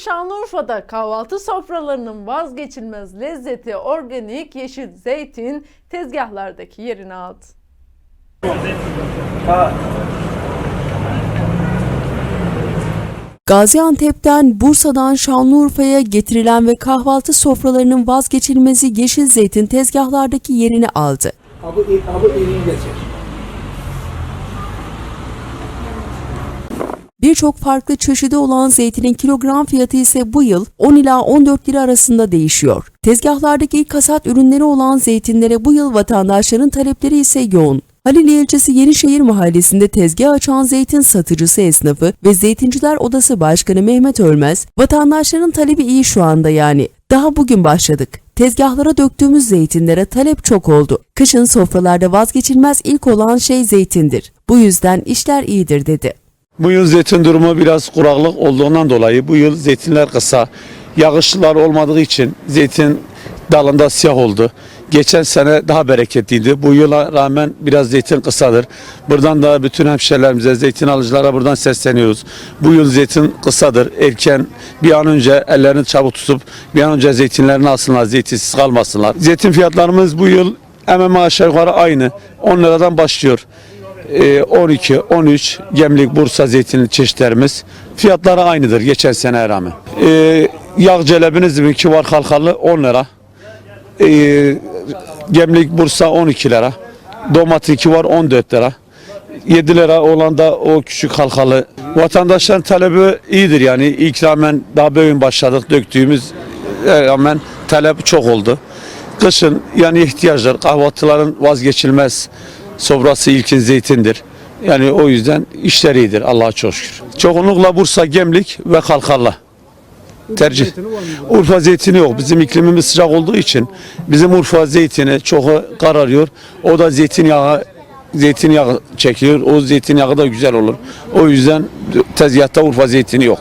Şanlıurfa'da kahvaltı sofralarının vazgeçilmez lezzeti organik yeşil zeytin tezgahlardaki yerini aldı. Gaziantep'ten, Bursa'dan Şanlıurfa'ya getirilen ve kahvaltı sofralarının vazgeçilmezi yeşil zeytin tezgahlardaki yerini aldı. Abi, abi Birçok farklı çeşidi olan zeytinin kilogram fiyatı ise bu yıl 10 ila 14 lira arasında değişiyor. Tezgahlardaki ilk hasat ürünleri olan zeytinlere bu yıl vatandaşların talepleri ise yoğun. Halil ilçesi Yenişehir mahallesinde tezgah açan zeytin satıcısı esnafı ve Zeytinciler Odası Başkanı Mehmet Ölmez, vatandaşların talebi iyi şu anda yani. Daha bugün başladık. Tezgahlara döktüğümüz zeytinlere talep çok oldu. Kışın sofralarda vazgeçilmez ilk olan şey zeytindir. Bu yüzden işler iyidir dedi. Bu yıl zeytin durumu biraz kuraklık olduğundan dolayı bu yıl zeytinler kısa. Yağışlar olmadığı için zeytin dalında siyah oldu. Geçen sene daha bereketliydi. Bu yıla rağmen biraz zeytin kısadır. Buradan da bütün hemşerilerimize, zeytin alıcılara buradan sesleniyoruz. Bu yıl zeytin kısadır. Erken bir an önce ellerini çabuk tutup bir an önce zeytinlerini alsınlar, zeytinsiz kalmasınlar. Zeytin fiyatlarımız bu yıl hemen aşağı yukarı aynı. 10 liradan başlıyor. Ee, 12, 13 Gemlik, Bursa zeytinin çeşitlerimiz fiyatları aynıdır geçen seneye rağmen. Ee, yağ celebiniz mi ki var halkalı 10 lira. Ee, Gemlik, Bursa 12 lira. Domates var 14 lira. 7 lira olan da o küçük halkalı. Vatandaşların talebi iyidir yani. İlk rağmen daha bugün başladık döktüğümüz rağmen talep çok oldu. Kışın yani ihtiyaçlar kahvaltıların vazgeçilmez sofrası ilkin zeytindir. Yani o yüzden işler iyidir Allah'a çok şükür. Çoğunlukla Bursa, Gemlik ve Kalkarla tercih. Urfa zeytini yok. Bizim iklimimiz sıcak olduğu için bizim Urfa zeytini çok kararıyor. O da zeytinyağı zeytinyağı çekiyor. O zeytinyağı da güzel olur. O yüzden tezgahta Urfa zeytini yok.